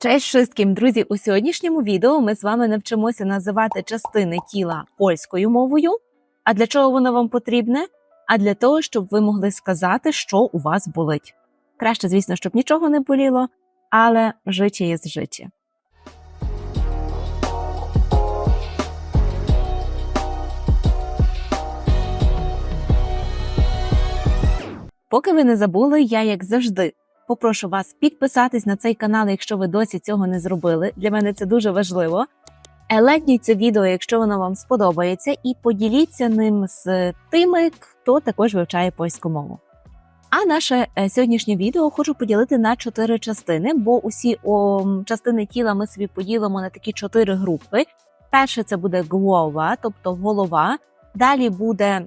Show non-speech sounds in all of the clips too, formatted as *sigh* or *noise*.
Cześć wszystким, друзі! У сьогоднішньому відео ми з вами навчимося називати частини тіла польською мовою. А для чого воно вам потрібне? А для того, щоб ви могли сказати, що у вас болить. Краще, звісно, щоб нічого не боліло, але життя є з життя. Поки ви не забули, я, як завжди, попрошу вас підписатись на цей канал, якщо ви досі цього не зробили. Для мене це дуже важливо. Лайкніть це відео, якщо воно вам сподобається, і поділіться ним з тими, хто також вивчає польську мову. А наше е, сьогоднішнє відео хочу поділити на чотири частини, бо усі о, частини тіла ми собі поділимо на такі чотири групи. Перше це буде голова, тобто голова. Далі буде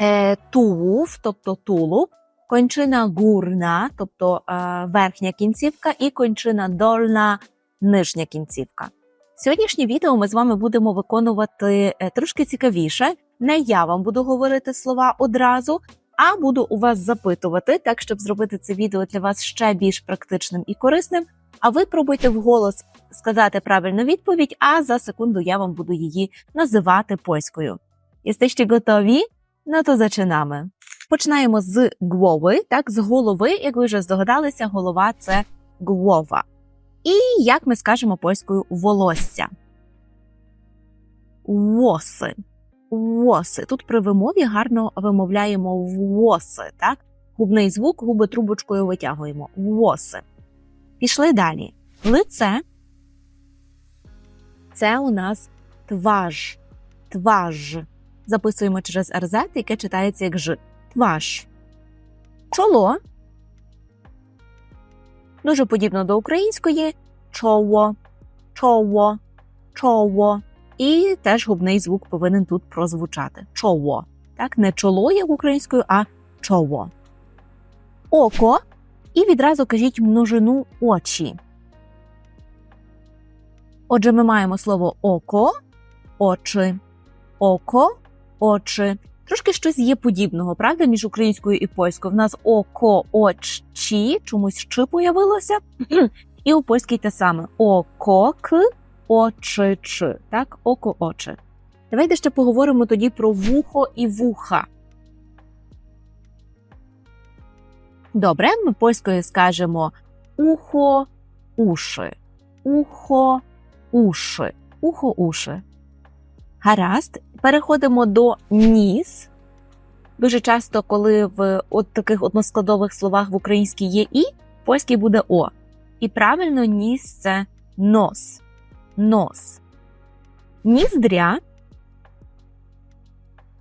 е, тулув, тобто тулуб, кончина гурна, тобто е, верхня кінцівка, і кончина дольна, нижня кінцівка. Сьогоднішнє відео ми з вами будемо виконувати е, трошки цікавіше. Не я вам буду говорити слова одразу, а буду у вас запитувати, так щоб зробити це відео для вас ще більш практичним і корисним. А ви пробуйте вголос сказати правильну відповідь, а за секунду я вам буду її називати польською. Jesteście готові? Ну то зачинamy. Починаємо з голови, так, з голови, як ви вже здогадалися, голова це голова. І як ми скажемо польською волосся? Воси. Воси. Тут при вимові гарно вимовляємо воси, так? Губний звук, губи трубочкою витягуємо. Воси. Пішли далі. Лице це у нас тваж. Тваж. Записуємо через РЗ, яке читається як Ж. Тваж. Чоло. Дуже подібно до української чово, чово, чово. І теж губний звук повинен тут прозвучати. Чово. Так, не чоло, як українською, а чово. Око. І відразу кажіть множину очі. Отже, ми маємо слово око, очі, око, очі. Трошки щось є подібного, правда, між українською і польською. В нас око, очі, чомусь «чи» появилося. *clears throat* І у польській те саме око, к, очі, чи. Так, око, очі. Давайте ще поговоримо тоді про вухо і вуха. Добре, ми польською скажемо ухо, уші. Ухо, уші. Ухо, уші. Гаразд, переходимо до ніс. Дуже часто, коли в от таких односкладових словах в українській є і, в польській буде о. І правильно ніс це нос. Нос. Ніздря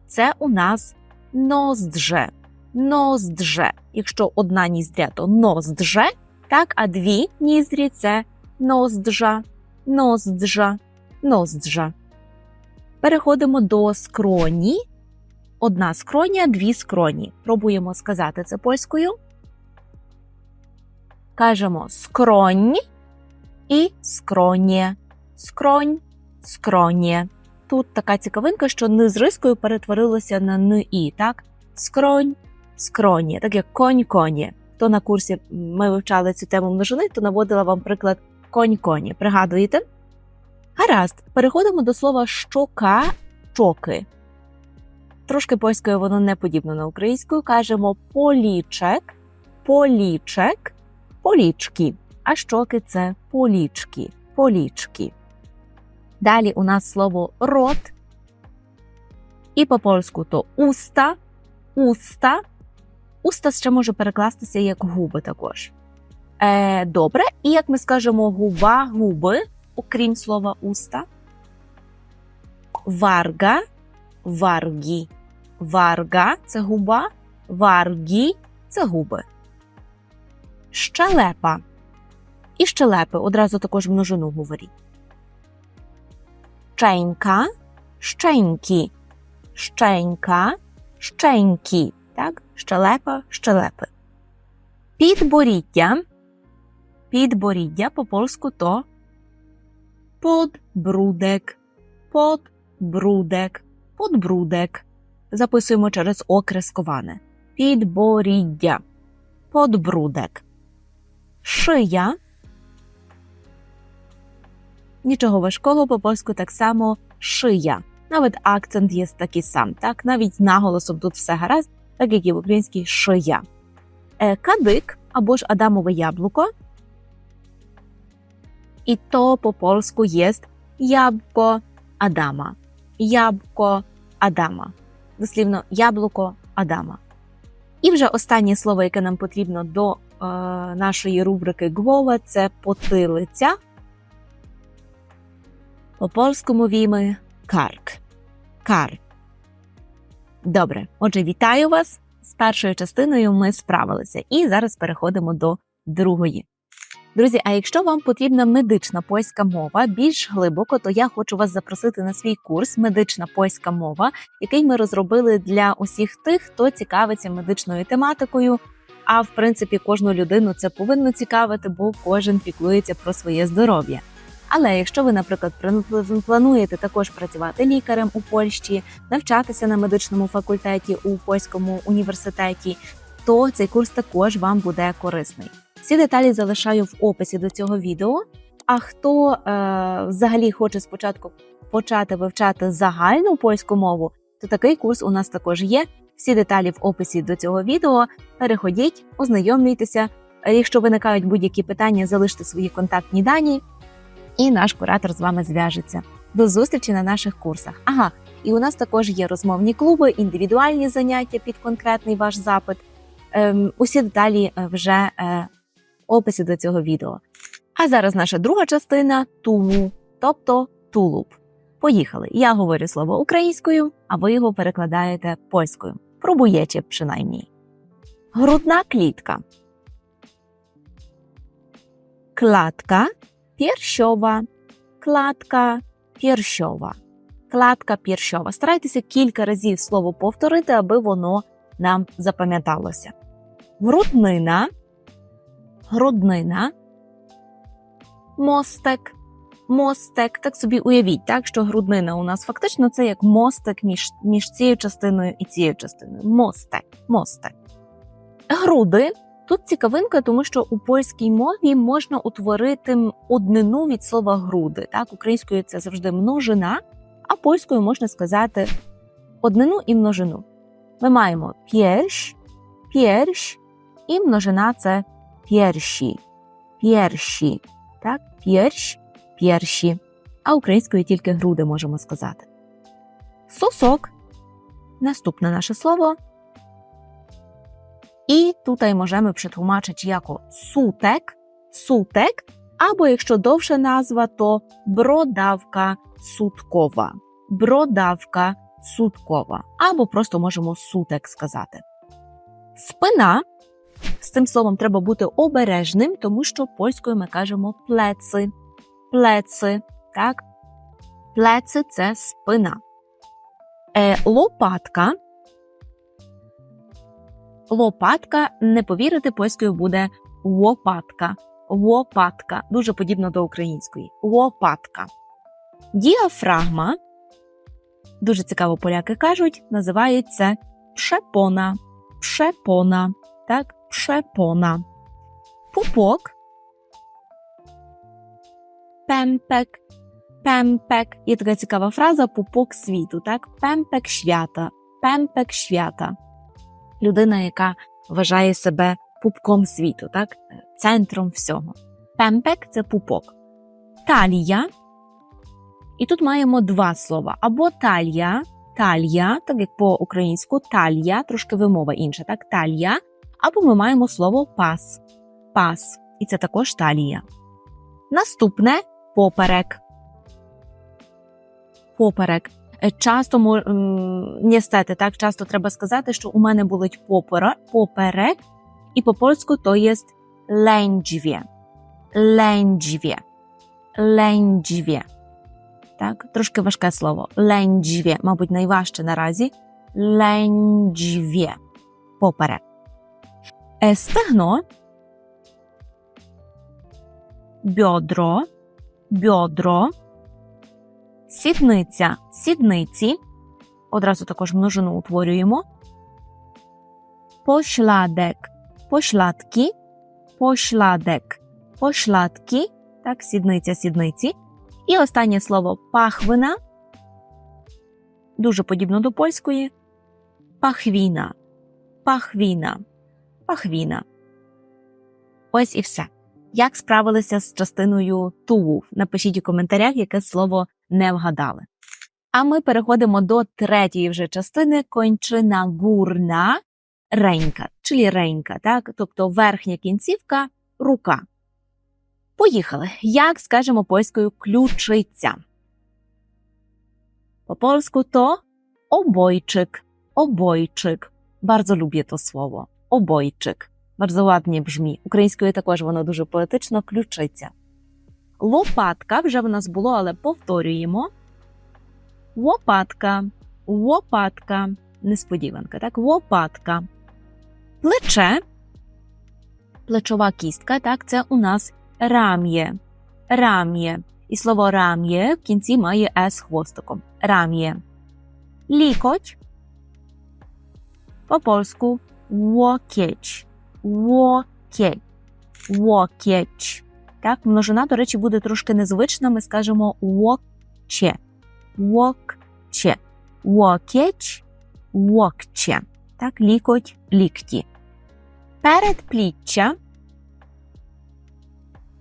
це у нас ноздже. Ноздже. Якщо одна ніздря, то ноздже, так, а дві ніздрі це нозджа, нозджа, нозджа. Переходимо до скроні. Одна скроня, дві скроні. Пробуємо сказати це польською. Кажемо скронь і скронє. Скронь, скронє. Тут така цікавинка, що ни з рискою перетворилося на ни і, так? Скронь, скроні, так як конь коні. То на курсі ми вивчали цю тему множини, то наводила вам приклад конь коні. Пригадуєте? Гаразд, переходимо до слова щока чоки. Трошки польською воно не подібно на українську. Кажемо полічек, полічек, полічки. А щоки це полічки, полічки. Далі у нас слово рот. І по польську то уста, уста. Уста ще може перекластися як губи також. Е, Добре, і як ми скажемо губа, губи, окрім слова уста. Варга, варгі. Варга це губа, варгі це губи. Щелепа. І щелепи одразу також множину говоріть. Szczęka, szczęki. Szczęka, szczęki. Так? Щелепа, щелепи. Підборіддя. Підборіддя по польську то подбрудек, подбрудек, подбрудек. Записуємо через окресковане. Підборіддя, подбрудек. Шия, Нічого важкого по польську так само шия. Навіть акцент є такий сам, так навіть з наголосом тут все гаразд, так як і в українській шия. Е, кадик або ж Адамове яблуко. І то по польську є ябко Адама. Ябко Адама. Дослівно яблуко Адама. І вже останнє слово, яке нам потрібно до е, нашої рубрики Гвова, це потилиця. По польську мовімо карк. Карк. Добре, отже, вітаю вас. З першою частиною ми справилися, і зараз переходимо до другої. Друзі, а якщо вам потрібна медична польська мова більш глибоко, то я хочу вас запросити на свій курс Медична польська мова, який ми розробили для усіх тих, хто цікавиться медичною тематикою. А в принципі, кожну людину це повинно цікавити, бо кожен піклується про своє здоров'я. Але якщо ви, наприклад, плануєте також працювати лікарем у Польщі, навчатися на медичному факультеті у польському університеті, то цей курс також вам буде корисний. Всі деталі залишаю в описі до цього відео. А хто е, взагалі хоче спочатку почати вивчати загальну польську мову, то такий курс у нас також є. Всі деталі в описі до цього відео. Переходіть, ознайомлюйтеся. Якщо виникають будь-які питання, залиште свої контактні дані, і наш куратор з вами зв'яжеться. До зустрічі на наших курсах. Ага, і у нас також є розмовні клуби, індивідуальні заняття під конкретний ваш запит. Ем, усі деталі е, вже е, описі до цього відео. А зараз наша друга частина тулу, тобто тулуб. Поїхали. Я говорю слово українською, а ви його перекладаєте польською. Пробуєте принаймні. Грудна клітка. Кладка piersiowa. Кладка piersiowa. Кладка piersiowa. Старайтеся кілька разів слово повторити, аби воно нам запам'яталося. Груднина груднина, мостик, мостик. Так собі уявіть, так, що груднина у нас фактично це як мостик між між цією частиною і цією частиною. Мостик, мостик. Груди. Тут цікавинка, тому що у польській мові можна утворити однину від слова груди. Так, Українською це завжди множина, а польською можна сказати однину і множину. Ми маємо п'єрш, п'єрш, і множина це piersi, piersi, так? Pierś, piersi. А українською тільки груди можемо сказати. Сосок. Наступне наше слово. І тут можемо przetłumaczyć jako сутек, сутек, або якщо довша назва, то бродавка суткова. Бродавка суткова. Або просто можемо сутек сказати. Спина з цим словом треба бути обережним, тому що польською ми кажемо плеци. Плеци. Так? Плеци це спина. Е, Лопатка. Лопатка, не повірити, польською буде лопатка. Лопатка. Дуже подібно до української. Лопатка. Діафрагма. Дуже цікаво поляки кажуть, називається пшепона. Пшепона. Так? Przepona. Pupok. Pępek. Pępek. Є така цікава фраза пупок світу, так? Пемпек świata. Пемпек świata. Людина, яка вважає себе пупком світу, так? Центром всього. Пемпек це пупок. Талія. І тут маємо два слова: або талія, талія, так як по українську талія, трошки вимова інша, так? Талія, або ми маємо слово пас. Пас. І це також талія. Наступне поперек. Поперек. Е, часто ністети, так часто треба сказати, що у мене болить попера, поперек, і по польську то є лендźwie. Лендźwie. Лендźwie. Так, трошки важке слово. Лендźwie, мабуть, найважче наразі. Лендźwie. Поперек. Стегно, бьодро, бьодро, сідниця, сідниці. Одразу також множину утворюємо. Поśladek, поśladki, поśladek, поśladki, так, сідниця, сідниці. І останнє слово пахвина. Дуже подібно до польської. Пахвіна. Пахвіна. Пахвіна. Ось і все. Як справилися з частиною тулув? Напишіть у коментарях, яке слово не вгадали. А ми переходимо до третьої вже частини кончина гурна ренька, чилі ренька, так? тобто верхня кінцівка рука. Поїхали. Як скажемо польською ключиця? Po polsku to obojczyk, obojczyk. Bardzo lubię to słowo. Obojczyk. Bardzo ładnie brzmi. Українською також воно дуже поетично ключиця. Лопатка вже в нас було, але повторюємо. Лопатка, лопатка. Несподіванка, так? Лопатка. Плече. Плечова кістка, так, це у нас рам'є. Рам'є. І слово рам'є в кінці має с хвостиком. Рам'є. Лікоть. По польську łokieć. Łokieć. Łokieć. Так, множина, до речі, буде трошки незвична. Ми скажемо łokcie. Łokcie. Łokieć. Łokcie. Так, лікоть, лікті. Передпліччя.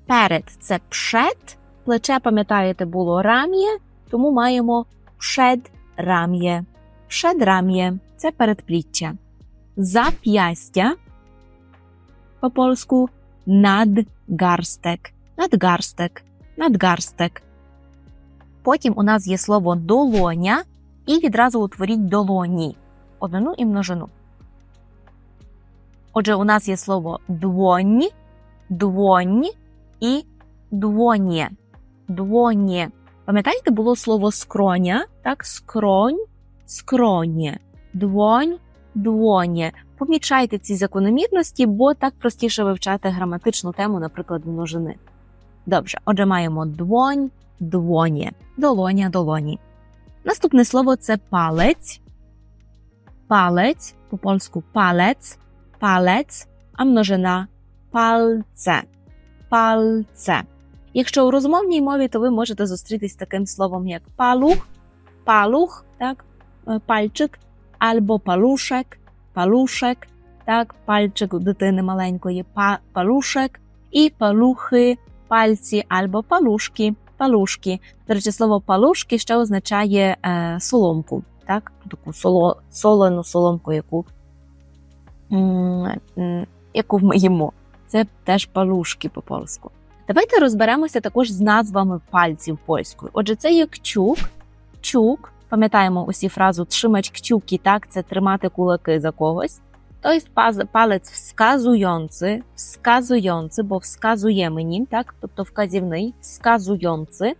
Перед це przed. Плече, пам'ятаєте, було рам'є, тому маємо przedramię. Przedramię – це передпліччя. Зап'ястя по польську надгарстек. Надгарстек. Надгарстек. Потім у нас є слово долоня і відразу утворіть долоні. Однину і множину. Отже, у нас є слово двонь, двонь і двоє. Двоє. Пам'ятаєте, було слово скроня, так? Скронь, скроні. Двонь, двоє. Помічайте ці закономірності, бо так простіше вивчати граматичну тему, наприклад, множини. Добре, отже, маємо двонь, двоє. Долоня, долоні. Наступне слово це палець. Палець, по польську палець, палець, а множина пальце. Пальце. Якщо у розмовній мові, то ви можете зустрітись з таким словом, як палух, палух, так, е, пальчик, або палушек, палушек, так, пальчик дитини маленької, па, палушек, і палухи, пальці, або палушки, палушки. До речі, слово палушки ще означає е, соломку, так, таку соло, солену соломку, яку, м, м, ми їмо. Це теж палушки по польську. Давайте розберемося також з назвами пальців польською. Отже, це є кчук, чук. Пам'ятаємо усі фразу «trzymać kciuki», так, це тримати кулаки за когось. То є палець wskazujący, wskazujący, бо wskazuje мені, так, тобто вказівний, wskazujący.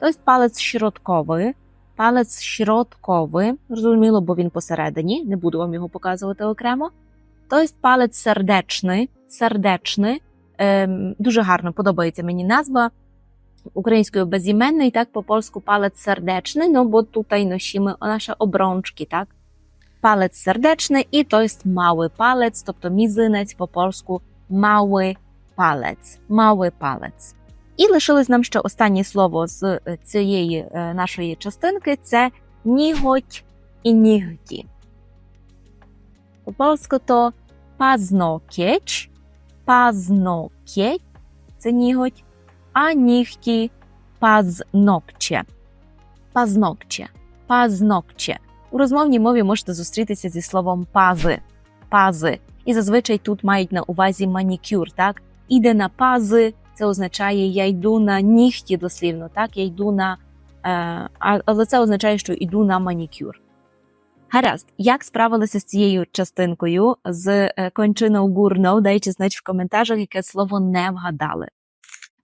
То є палець środkowy, палець środkowy, зрозуміло, бо він посередині, не буду вам його показувати окремо. То є палець сердечний, сердечний, Ем, дуже гарно подобається мені назва українською безіменний, так по польську палець сердечний, no bo tutaj nosimy nasze obrączki, так? Палець сердечний і то jest mały палець, тобто мізинець по польську mały палець. І лишилось нам ще останнє слово з цієї е, нашої частинки це ніготь і нігті. По польську то пазнокіч, пазнокєть це ніготь, нігті пазнокче. Пазнокче. Пазнокче. У розмовній мові можете зустрітися зі словом пази. Пази. І зазвичай тут мають на увазі манікюр, так? Іде на пази, це означає я йду на нігті дослівно, так? Я йду на. Е, але це означає, що йду на манікюр. Гаразд, як справилися з цією частинкою з е, кончиною гурно, дайте знати в коментарях, яке слово не вгадали.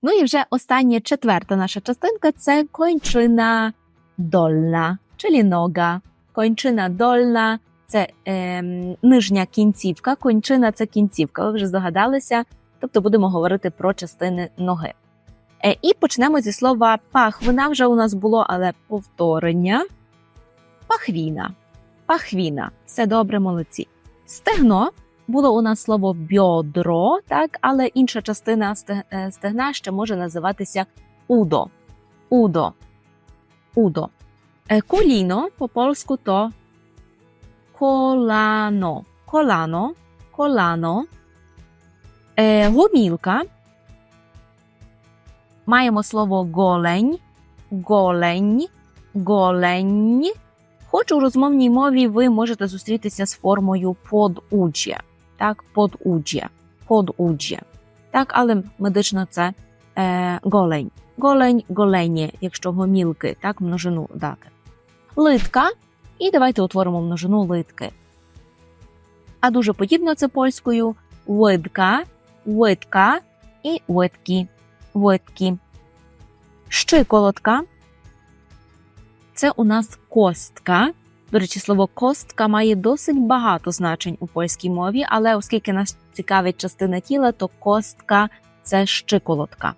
Ну і вже остання четверта наша частинка це кончина дольна, czyli нога. Кончина дольна це е, нижня кінцівка, кончина це кінцівка. Ви вже здогадалися, тобто будемо говорити про частини ноги. Е, і почнемо зі слова пахвина. Вже у нас було, але повторення. Пахвіна пахвіна. Все добре, молодці. Стегно було у нас слово бьодро, так, але інша частина стегна ще може називатися удо. Удо. Удо. Е, Коліно по польську то колано. Колано. Колано. Е, Гомілка. Маємо слово голень. Голень. Голень. Хоч у розмовній мові ви можете зустрітися з формою подуджя. Так, подуджя. Подуджя. Так, але медично це е, голень. Голень, голені, якщо гомілки, так, множину дати. Литка. І давайте утворимо множину литки. А дуже подібно це польською литка, литка і литки. Литки. Щиколотка. Це у нас костка. До речі, слово костка має досить багато значень у польській мові, але оскільки нас цікавить частина тіла, то костка це щиколотка.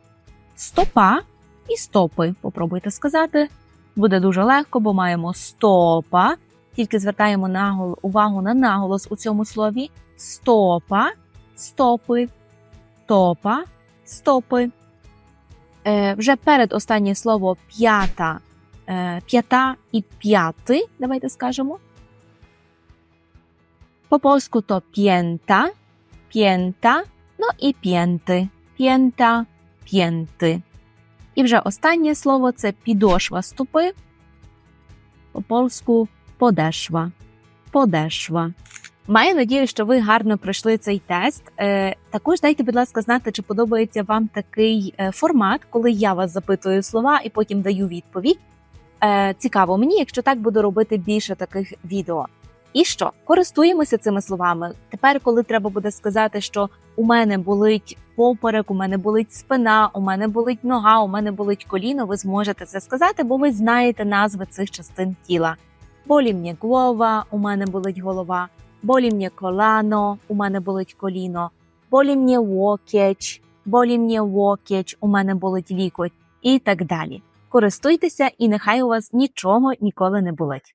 Стопа і стопи. Попробуйте сказати. Буде дуже легко, бо маємо стопа. Тільки звертаємо нагол, увагу на наголос у цьому слові. Стопа, стопи, стопа, стопи. Е, вже перед останнє слово п'ята, п'ята і п'яти. Давайте скажемо. По польську то п'єнта, п'єнта, ну і п'єнти, п'єнта, п'єнти. І вже останнє слово це підошва стопи. По польську подешва. Подешва. Маю надію, що ви гарно пройшли цей тест. Е, також дайте, будь ласка, знати, чи подобається вам такий е, формат, коли я вас запитую слова і потім даю відповідь. Е, цікаво мені, якщо так буду робити більше таких відео. І що користуємося цими словами. Тепер, коли треба буде сказати, що у мене болить поперек, у мене болить спина, у мене болить нога, у мене болить коліно, ви зможете це сказати, бо ви знаєте назви цих частин тіла. Болі мені голова, у мене болить голова, болі мені колано, у мене болить коліно, болі мені локоть, болі мені локоть, у мене болить лікоть і так далі. Користуйтеся, і нехай у вас нічого ніколи не болить.